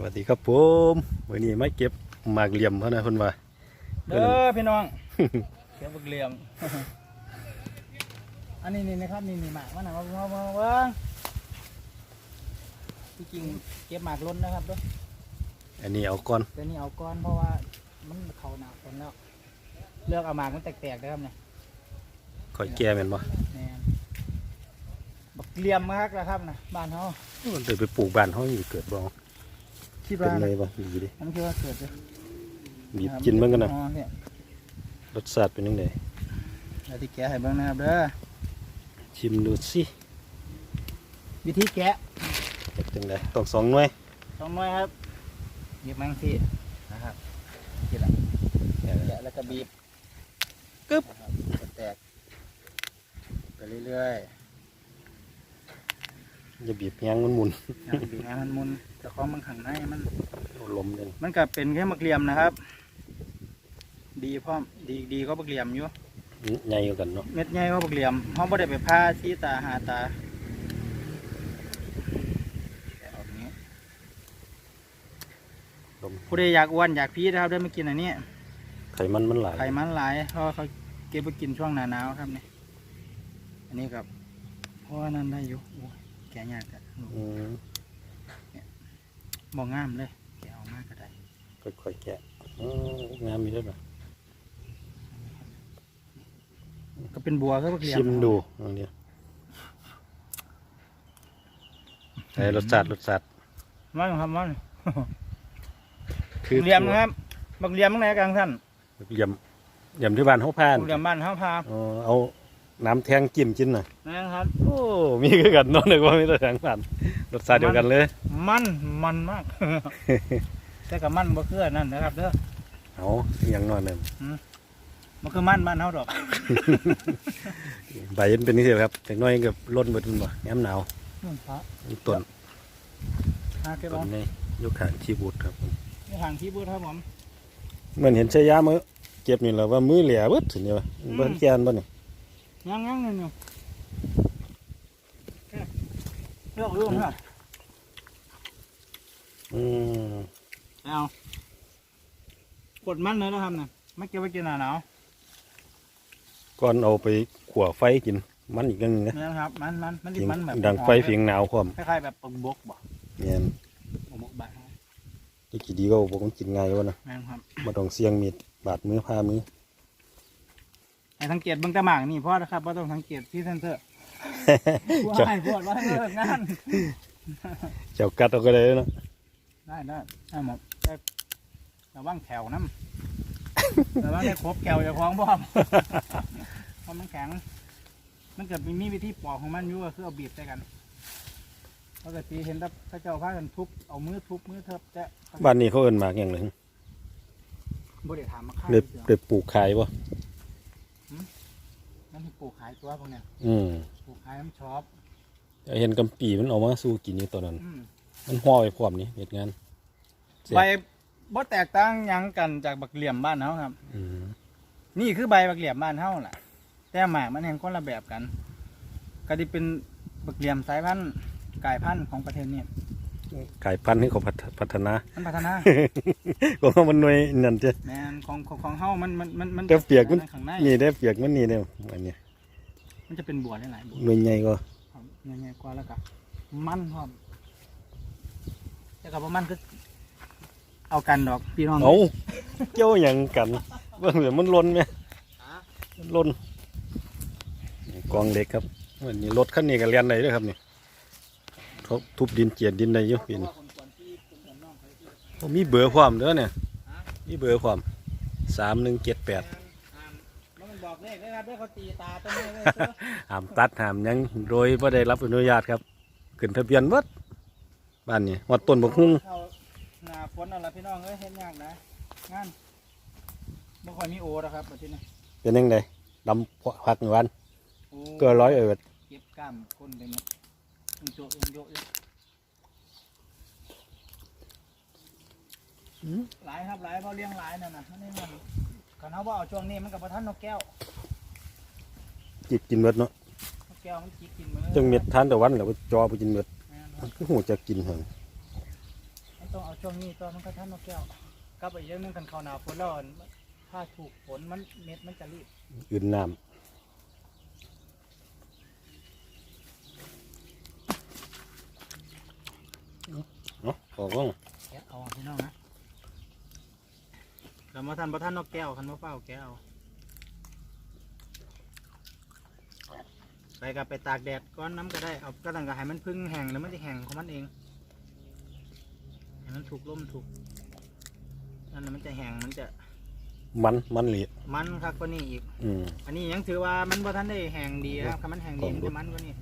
สวัสดีครับผมวันนี้ไม่เก็บหมากเหลี่ยมเขานะคนว่าเด้อพี่น้องเก็บบักเหลี่ยม อันนี้นี่นะครับนี่นี่หมากมันนะมามามาเบิ้งที่จริงเก็บหมากล้นนะครับเด้ออันนี้เอาก่อนแต่นี่เอาก้อนเพราะว่ามันเขาหนาคนแล้วเลือกเอาหมากมันแตกๆนะครับเนี่ยคอยแก้แม่นบ่แม่นบักเหลี่ยมมากนะครับนะบ้านเขามันเลยไปปลูกบ้านเขาอยู่เกิดบ่ คิดเป็นว่าไงบ่ดีดิผมคิดว่าเกิดเลยบีบกินมันกันนะอ๋อเนี่ยรสชาติเป็นยังไงเดี๋ยวที่แกะให้เบิ้งนะครับเด้อชิมดูสิวิธีแกะเฮ็ดจังไดต้องสองหน่วยสองหน่วยครับหยิบแมงที่นะครับนี่แหละแกะแล้วก็บีบกึ๊บนะครับจะแตกไปเรื่อย อย่าบีบแยงมันหมุนๆนะบีบให้มันมุนแต่ของมันข้างในมันเอาลมเลยมันก็เป็นแค่มะเกลียมนะครับ ดีพร้อมดีดีก็มะเกลียมอยู่ใหญ่กว่ากันเนาะเม็ดใหญ่ก็มะเกลียมเขาไม่ได้ไปผ้าชี้ตาหาตาแกะออกอย่างนี้ลมผู้ใดอยากอ้วนอยากพีชนะครับได้มากินอันนี้ไขมันมันหลายไขมันหลายเพราะว่าเขาเก็บไปกินช่วงหนาหนาวครับนี่อันนี้กับเพราะว่านั่นได้อยู่ โอ้ยแกะยากอะอืมมองงามเลยแกะออกมากก็ได้ค่อยๆแกะอ๋องามมีด้วยเหรอก็เป็นบัวก็เกลียชิมดูเอาเนี้ยไอ้รสชาติรสชาติมันครับมันคือเหลี่ยมนะครับบักเหลี่ยมตรงไหนกลางท่านเหลี่ยมเหลี่ยมที่บ้านเขาพานเหลี่ยมบ้านเขาพาอ๋อเอา น้ำแทงจิ้มจิ้นหน่อยนะครับ โอ้ มีคือกันเนาะนึกว่ามีแต่แทงผ่านรสชาติเดียวกันเลย มันมันมาก แต่กับมันบ่คืออันนั่นนะครับเด้อเอาอหย่างน้อยหนึ่งมันคือมันบ้านเฮาดอก ใบมันเป็นนี่สิครับแต่น้อยกับล้นเบิดมันบ่ย้ำหนาวนู่นพระต้นหาเก็บต้เอานในยกขางชีบูดครับในทางที่บูดครับผม เหมือนเห็นชายามือเก็บนี่แหละว่ามือเหลี่ยเบิดถึงเนี่ยเบิ้แกนบ่เนี่ย ยังยังนี่อยู่เลือกเรื่องครับอืมเอากดมันเลยนะครับเนี่ยไม่เก็บไว้กินหน้าหนาวก่อนเอาไปขั่วไฟกิน มันอีกอย่างหนึงนะนี่นะครับ มันมันมันเสีดิยงมันแบบดังไฟเสียงหนาวพร้อมคล้ายๆแบบปลาบกบ่เนี่ยปลาบกบาดที่กี่ดีก็บอกมันกินง่ายวะนะ แม่นครับ มาต้องเสียงมีดบาดมือพามือ ให้สังเกตเบื้องตะหมากนี่เพราะนะครับว่าต้องสังเกตที่เซนเซอร์ว่าเจ้าให้พวดว่าให้เลิกงานเจ้ากัดเอาก็ได้เนาะได้ได้ได้หมดได้ระวังแถวน้ำระวังได้ครบแถวอย่าคล้องบ่อมเพราะมันแข็ง มันเกิดมีวิธีปอกของมันอยู่ก็คือเอาบีบใส่กันปกติเห็นแต่พระเจ้าพากันทุบเอามือทุบมือเทิบจะบ้านนี้เขาเอิ้นหมากอย่างหนึ่งบ่ได้ถามมาค่ายเด็บเสือเด็บปลูกขายบ่ นั่นที่ปลูกขายตัวพวกเนี้ยอืมปลูกขายน้ำชอบแต่เห็นกำปีมันเออกมาสู้กินอยู่ตอนนั้น อืมมันห่อไปพร้อมนี่เหตุงาน เสีย ใบบ่แตกต่างหยังกันจากบักเหลี่ยมบ้านเฮาครับ อืมนี่คือใบบักเหลี่ยมบ้านเฮาล่ะ แต่หมากมันแห่งคนละแบบกัน ก็ที่เป็นบักเหลี่ยมสายพันธุ์กลายพันธุ์ของประเทศนี้ กลายพันธุ์ให้เขาพัฒพัฒนามันพัฒนาก็มันหน่วยนั่นจ้ะแมนของของของเฮามันมันมันมันแต่เปียกมันข้างในนี่ได้เปียกมันนี่เนี่ยอันเนี้ยมันจะเป็นบัวหลายๆบัวหน่วยใหญ่ก็ครับง่ายๆกว่าแล้วก็มันพร้อมแต่กับว่ามันคือเอากันดอกพี่น้องเอาเกี่ยวหยังกันเบิ่งเดี๋ยวมันล้นไหมมันล้นนี่กองเหล็กครับวันนี้รถคันนี้ก็เรียนได้ด้วยครับนี่ ทุบทุบดินเจียดดินได้อยู่ปีนมีเบอร์ความเด้อเนี่ยมีเบอร์ความสามหนึ่งเจ็ดแปดมันบอกเลขได้ครับได้เขาตีตาต้นไม้เลยเสือห้ามตัดห้ามหยังโดยไม่ได้รับอนุญาตครับขึ้นทะเบียนวัดบ้านนี้วัดต้นบกฮุ่งเข้าหน้าฝนนั่นแหละพี่น้องเอ้ยเห็นยากนะงานบ่ค่อยมีโอนะครับแบบนี้เป็นยังไงดำพักหนึ่งวันโอ้เก็ร้อยเอิดเก็บกล้ามคนไปหมด อึ้งโจะอึ้งโจะอยู่หลายครับหลายเพราะเลี้ยงหลายนั่นน่ะมันนี่มันคันเขาว่าเอาช่วงนี้มันกับประทันนกแก้ว จิบกินเม็ดเนาะนกแก้วมันกินกินมือจังเม็ดทานแต่วันแล้วจอไปกินเม็ดแม่นคมัรับนคือหูจะกินเหรอมันต้องเอาช่วงนี้ตัวมันก็ท่านนกแก้วกลับไปเยอะนึงกันเขาวหนาวฝนร้อนถ้าถูกฝนมันเม็ดมันจะรีบ อื่นน้ำ เนาะขอกล้องแกะเอาพี่น้องนะแต่มาทันประท่านนกแก้วคันมาเฝ้าแก้วไปกับไปตากแดดก้อนน้ำก็ได้เอาก็ตั้งกับให้มันพึ่งแห้งแล้วมันจะแห้งของมันเองให้มันถูกลมถูกนั่นน่ะมันจะแห้งมันจะมันมันเหลีมันคักกว่านี้อีก อืม อันนี้ยังถือว่ามันบ่ทันได้แห้งดีนะครับถ้ามันแห้งดีของมันดูจะมันกว่านี้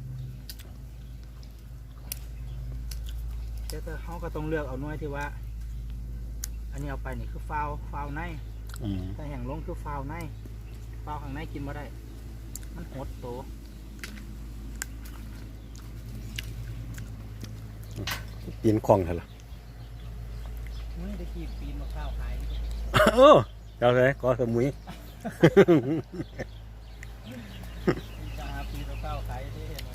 แต่ถ้าเขาก็ต้องเลือกเอาหน่วยที่ว่า อันนี้เอาไปนี่คือฟาวฟาวในอืมถ้าแห้งลงคือฟาวในฟาวข้างในกินบ่ได้ มันหดโตปีนคลองเถอะล่ะมือได้ขีดปีนมะพร้าวขายเออเจ้าเลยก็สมุยจะหาปีนมะพร้าวขายได้เห็นไหม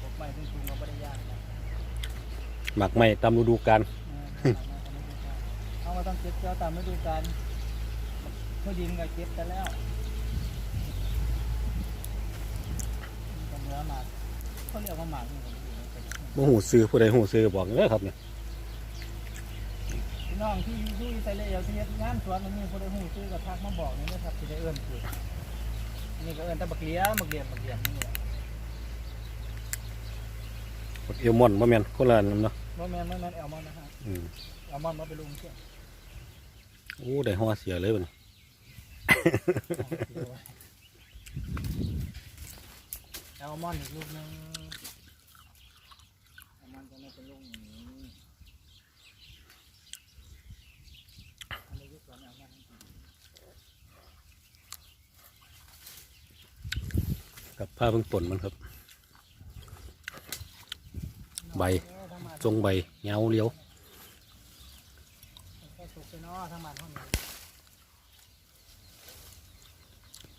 พวกไม้ทุ่งๆมาบ่ได้ยากนะ หมักไม่ตามฤดูกาลเอามาต้องเก็บเจ้าตามฤดูกาลเมื่อดินก็เก็บไปแล้วมีแต่เนื้อหมากเขาเรียกว่าหมากนี่ผมไม่รู้นะบ่หูซื้อผู้ใดหูซื้อบอกเด้อครับเนี่ยพี่น้องที่อยู่อิสราเอลที่เฮ็ดงานสวนมันมีคนได้หูซื้อกับทักมาบอกนี่นะครับที่ได้เอื้อนคือนี่ก็เอื้อนแตะบักเลียบักเลียมบักเลียมนี่แหละบัก เอลมอนบ่แม่นคนละอันนั้นเนาะว่าแมนว่าแมนแอลมอนนะครับอืมแอลมอนมาไปลุงเชื่อโอ้ได้หัวเสียเลยบัดนี้แอลมอนอีกลูกหนึงแอลมอนจะไม่เป็นลูกอย่างนี้อันนี้ยุคสวนแอลมอนกับผ้าเพิ่งป่นมันครับ ใบทรงใบเงาเลี้ยวก็สุกไปเนาะทั้งบ้านเท่านี้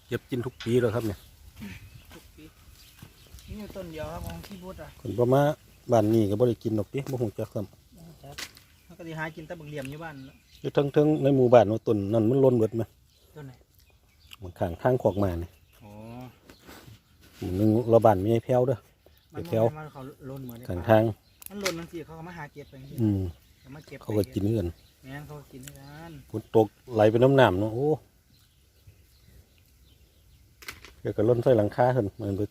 เก็บกินทุกปีแล้วครับเนี่ยทุกปีนี่อยู่ต้นเดียวครับของพี่บุตรอะคนบ่มาบ้านนี้ก็บ่ได้กินดอกติบ่ฮู้จักครับครับมันก็ดีหากินแต่บักเหลี่ยมอยู่บ้านเนาะอยู่ทั้งๆในหมู่บ้านว่าต้นนั่นมันล้นเบิดไหมต้นไหนมันข้างทางขอกมานี่โอ้หมู่หนึงเราบ้านมีไอ้แพ้วเด้อ มันเดี๋ยวมันเขาล้นเหมือนในข้างป่าทางมันล้นมันสิเขาก็มาหาเก็บไปอย่างเงี้ยอืมเขามาเก็บเขาก็กินเงินแม่นเขาก็กินด้วยกันฝนตกไหลไปน้ำน้ำเนาะโอ้เดี๋ยวก็ล้นใส่หลังคาเพิ่นเหมือนไป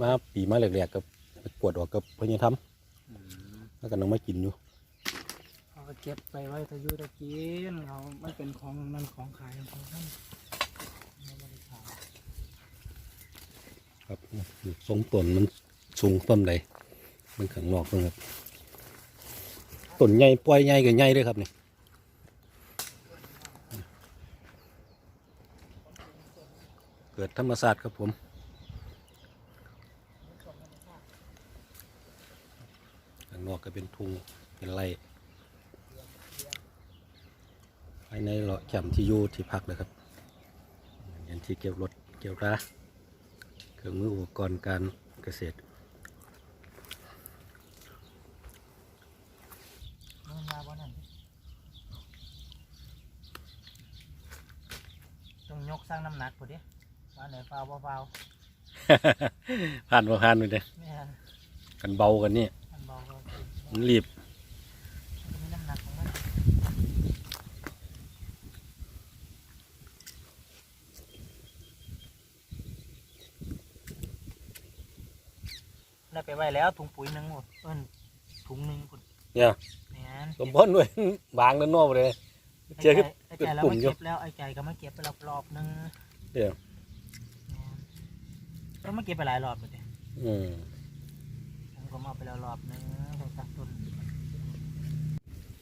มาปีมาแรกๆกับไปปวดออกกับพญาธรรมแล้วก็น้องมากินอยู่เขาก็เก็บไปไว้ทายุตะกินเขามันเป็นของนั่นของขายของเขาท่านเราไม่ได้ขายครับทรงต้นมัน สูงต้นใดมันข้างนอกเพิ่นครับต้นใหญ่ปล่อยใหญ่ก็ใหญ่เด้วยครับนี่เกิดธรรมศาสตร์ครับผมข้างนอกก็เป็นทุ่งเป็นไรภายในเลาะแคมที่อยู่ที่พักเลยครับยันที่เก็บรถเก็บราเครื่องมืออุปกรณ์การเกษตร มันมาบ่นั่นต้อง ยกสร้างน้ำหนักพอดีว่าไหนเปล่าเปล่าเปล่าผ่านมาผ่านไปเลยไม่ฮะกันเบากันนี่มันเบาก็มันรีบมันมีน้ำหนักของมันได้ไปไว้แล้วถุงปุ๋ยหนึ่งหมดเอิ้นถุงหนึ่งคุณเนี่ยแม่นสมพรด้วย บางด้านนอกเลยเจอไอ้ขึ้นไก่ไอ้ไก่เราเป็นปุ่มมาอยู่เก็บแล้วไอ้ไก่ก็มาเก็บไปรอบรอบๆนึงเดี๋ยวแม่นเรามาเก็บไปหลายรอบเลยอืมผมก็มาไปแล้วรอบนึงสองสามต้น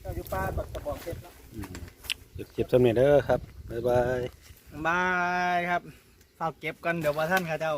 เราอยู่ป้าบักตะบอกเก็บแล้วอืมเก็บเก็บสำเร็จเด้อครับบ๊ายบายบายครับฝากเก็บกันเดี๋ยวว่าท่านข้าเจ้า